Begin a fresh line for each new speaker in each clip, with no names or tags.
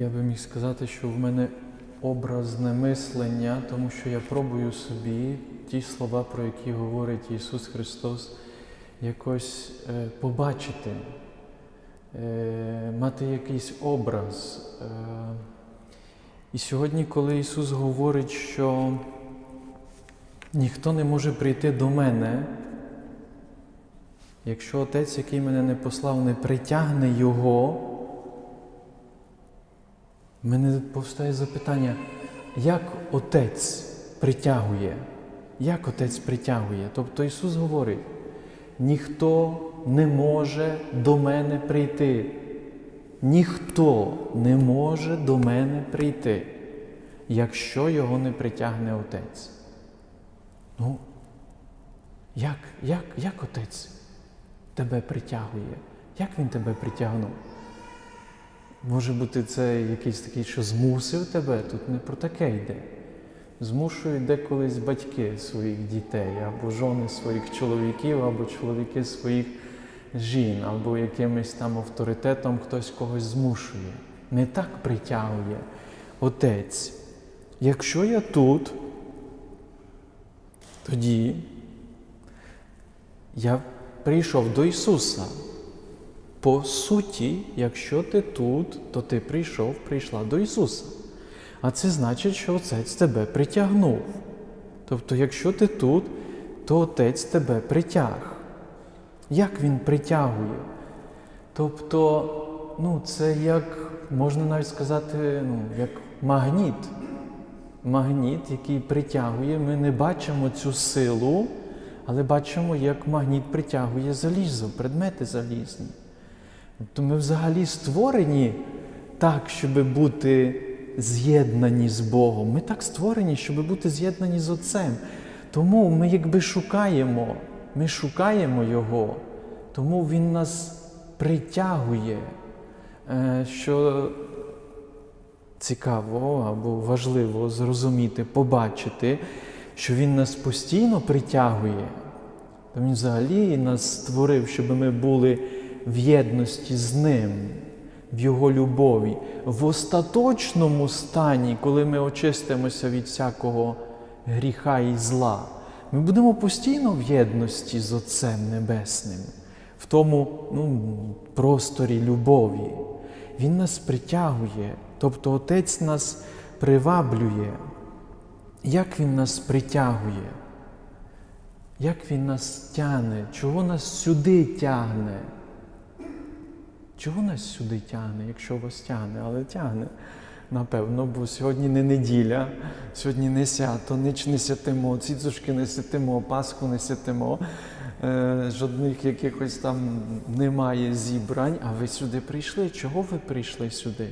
Я би міг сказати, що в мене образне мислення, тому що я пробую собі ті слова, про які говорить Ісус Христос, якось е, побачити, е, мати якийсь образ. Е, і сьогодні, коли Ісус говорить, що ніхто не може прийти до мене, якщо Отець, який мене не послав, не притягне Його, мене повстає запитання, як Отець притягує? Як Отець притягує? Тобто Ісус говорить, ніхто не може до мене прийти. Ніхто не може до мене прийти, якщо його не притягне Отець. Ну, як, як, як Отець тебе притягує? Як Він тебе притягнув? Може бути, це якийсь такий, що змусив тебе, тут не про таке йде. Змушують деколись батьки своїх дітей, або жони своїх чоловіків, або чоловіки своїх жін, або якимось там авторитетом хтось когось змушує. Не так притягує Отець. Якщо я тут, тоді я прийшов до Ісуса. По суті, якщо ти тут, то ти прийшов, прийшла до Ісуса. А це значить, що Отець тебе притягнув. Тобто, якщо ти тут, то Отець тебе притяг. Як Він притягує? Тобто, ну, це як, можна навіть сказати, ну, як магніт. Магніт, який притягує, ми не бачимо цю силу, але бачимо, як магніт притягує залізо, предмети залізні. Тобто ми взагалі створені так, щоб бути з'єднані з Богом. Ми так створені, щоб бути з'єднані з Отцем. Тому ми якби шукаємо, ми шукаємо Його, тому Він нас притягує, Е, що цікаво або важливо зрозуміти, побачити, що Він нас постійно притягує. То Він взагалі нас створив, щоб ми були в єдності з Ним, в Його любові, в остаточному стані, коли ми очистимося від всякого гріха і зла, ми будемо постійно в єдності з Отцем Небесним, в тому ну, просторі любові. Він нас притягує, тобто Отець нас приваблює. Як Він нас притягує? Як Він нас тягне? Чого нас сюди тягне? Чого нас сюди тягне, якщо вас тягне, але тягне, напевно, бо сьогодні не неділя, сьогодні не свято, ніч не святимо, цицушки не святимо, Пасху не святимо, е, жодних якихось там немає зібрань, а ви сюди прийшли. Чого ви прийшли сюди?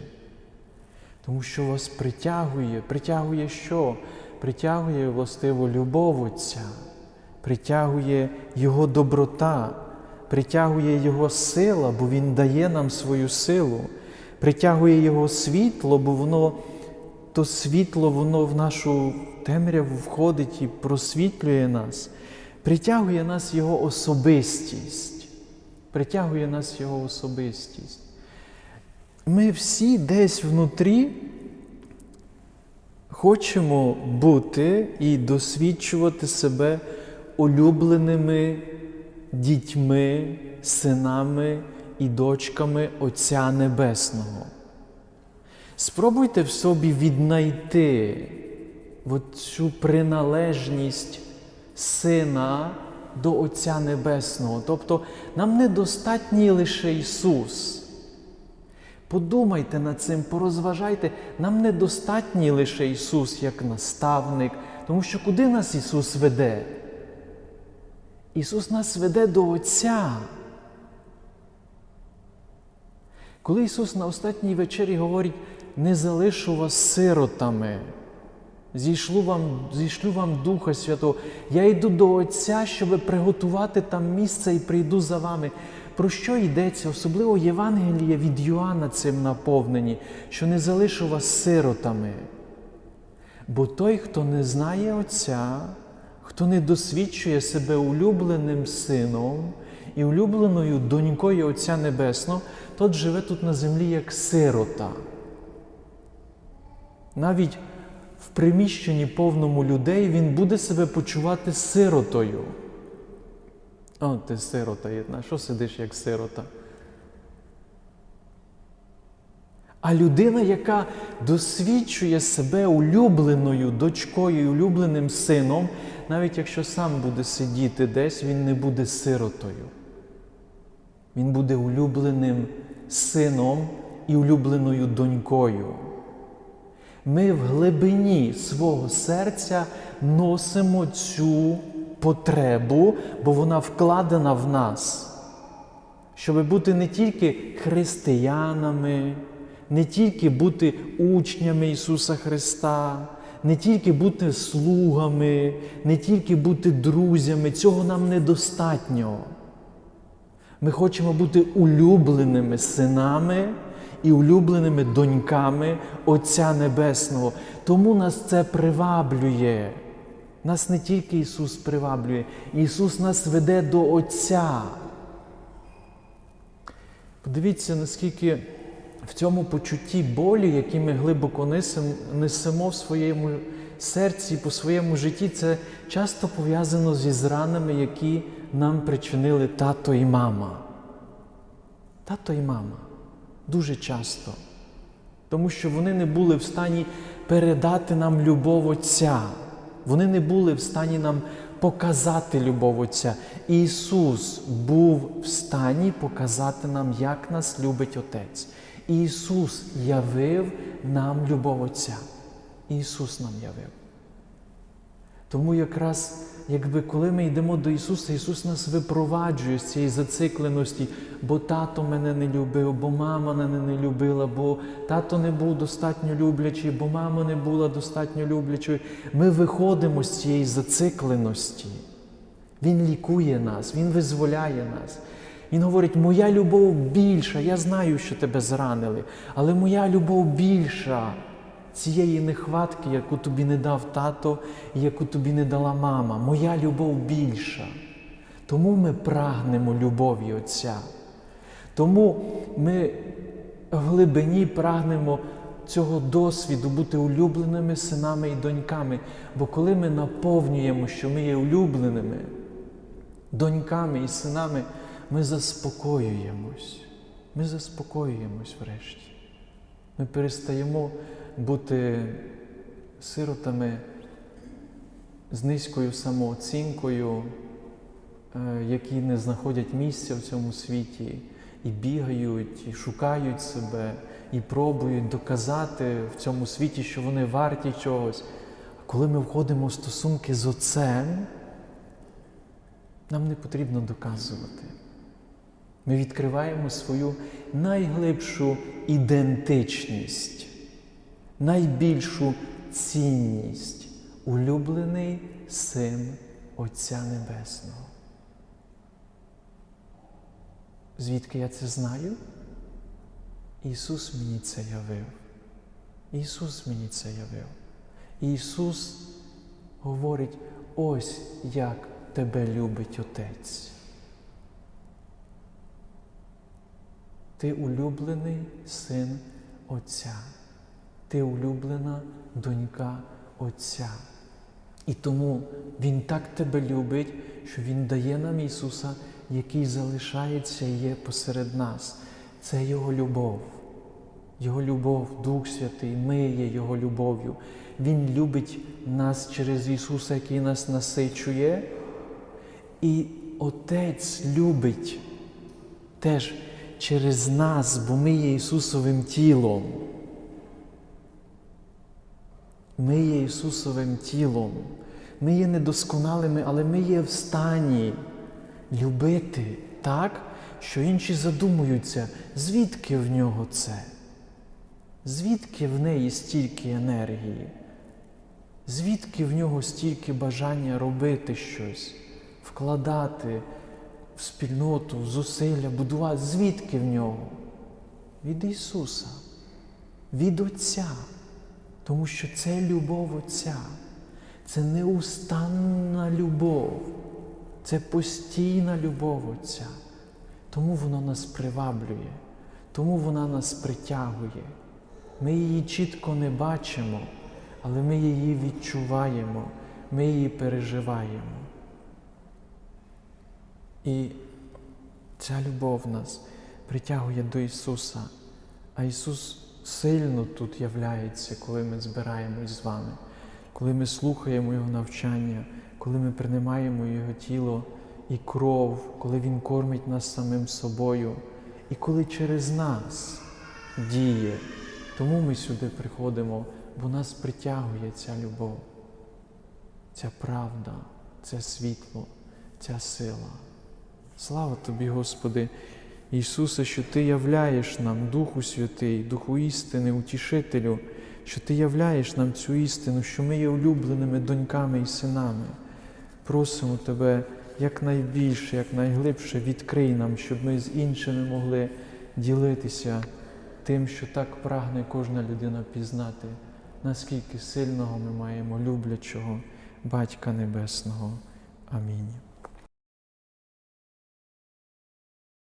Тому що вас притягує, притягує що? Притягує властиво любов Отця, притягує Його доброта, притягує Його сила, бо Він дає нам свою силу, притягує Його світло, бо воно, то світло, воно в нашу темряву входить і просвітлює нас, притягує нас Його особистість, притягує нас Його особистість. Ми всі десь внутрі хочемо бути і досвідчувати себе улюбленими дітьми, синами і дочками Отця Небесного. Спробуйте в собі віднайти цю приналежність сина до Отця Небесного. Тобто нам недостатній лише Ісус. Подумайте над цим, порозважайте, нам недостатній лише Ісус як наставник, тому що куди нас Ісус веде? Ісус нас веде до Отця. Коли Ісус на останній вечері говорить, не залишу вас сиротами, зійшлю вам, зійшлю вам Духа Святого, я йду до Отця, щоб приготувати там місце і прийду за вами. Про що йдеться? Особливо Євангелія від Йоанна цим наповнені, що не залишу вас сиротами. Бо той, хто не знає Отця, хто не досвідчує себе улюбленим сином і улюбленою донькою Отця Небесного, тот живе тут на землі як сирота. Навіть в приміщенні повному людей він буде себе почувати сиротою. О, ти сирота єдна, що сидиш як сирота? А людина, яка досвідчує себе улюбленою дочкою, і улюбленим сином, навіть якщо сам буде сидіти десь, він не буде сиротою. Він буде улюбленим сином і улюбленою донькою. Ми в глибині свого серця носимо цю потребу, бо вона вкладена в нас, щоб бути не тільки християнами, не тільки бути учнями Ісуса Христа, не тільки бути слугами, не тільки бути друзями, цього нам недостатньо. Ми хочемо бути улюбленими синами і улюбленими доньками Отця Небесного. Тому нас це приваблює. Нас не тільки Ісус приваблює, Ісус нас веде до Отця. Подивіться, наскільки в цьому почутті болі, які ми глибоко несем- несемо в своєму серці, по своєму житті, це часто пов'язано зі зранами, які нам причинили тато і мама. Тато і мама. Дуже часто. Тому що вони не були в стані передати нам любов Отця. Вони не були в стані нам показати любов Отця. Ісус був в стані показати нам, як нас любить Отець. Ісус явив нам любов Отця. Ісус нам явив. Тому якраз, якби коли ми йдемо до Ісуса, Ісус нас випроваджує з цієї зацикленості, бо тато мене не любив, бо мама мене не любила, бо тато не був достатньо люблячий, бо мама не була достатньо люблячою. Ми виходимо з цієї зацикленості. Він лікує нас, Він визволяє нас. Він говорить, моя любов більша, я знаю, що тебе зранили, але моя любов більша цієї нехватки, яку тобі не дав тато і яку тобі не дала мама. Моя любов більша. Тому ми прагнемо любові Отця. Тому ми в глибині прагнемо цього досвіду бути улюбленими синами і доньками. Бо коли ми наповнюємо, що ми є улюбленими доньками і синами, ми заспокоюємось. Ми заспокоюємось врешті. Ми перестаємо бути сиротами з низькою самооцінкою, е, які не знаходять місця в цьому світі, і бігають, і шукають себе, і пробують доказати в цьому світі, що вони варті чогось. А коли ми входимо в стосунки з Отцем, нам не потрібно доказувати. Ми відкриваємо свою найглибшу ідентичність, найбільшу цінність, улюблений син Отця Небесного. Звідки я це знаю? Ісус мені це явив. Ісус мені це явив. Ісус говорить, ось як тебе любить Отець. Ти улюблений син Отця, ти улюблена донька Отця. І тому Він так тебе любить, що Він дає нам Ісуса, який залишається і є посеред нас. Це Його любов. Його любов, Дух Святий, ми є Його любов'ю. Він любить нас через Ісуса, який нас насичує. І Отець любить теж через нас, бо ми є Ісусовим тілом. Ми є Ісусовим тілом. Ми є недосконалими, але ми є в стані любити так, що інші задумуються, звідки в нього це? Звідки в неї стільки енергії? Звідки в нього стільки бажання робити щось, вкладати спільноту, зусилля, будувати? Звідки в нього? Від Ісуса, від Отця. Тому що це любов Отця, це неустанна любов, це постійна любов Отця. Тому вона нас приваблює, тому вона нас притягує. Ми її чітко не бачимо, але ми її відчуваємо, ми її переживаємо. І ця любов нас притягує до Ісуса, а Ісус сильно тут являється, коли ми збираємось з вами, коли ми слухаємо Його навчання, коли ми приймаємо Його тіло і кров, коли Він кормить нас самим собою, і коли через нас діє. Тому ми сюди приходимо, бо нас притягує ця любов, ця правда, це світло, ця сила. Слава тобі, Господи, Ісусе, що Ти являєш нам, Духу Святий, Духу істини, Утішителю, що Ти являєш нам цю істину, що ми є улюбленими доньками і синами. Просимо Тебе якнайбільше, якнайглибше відкрий нам, щоб ми з іншими могли ділитися тим, що так прагне кожна людина пізнати, наскільки сильного ми маємо люблячого Батька Небесного. Амінь.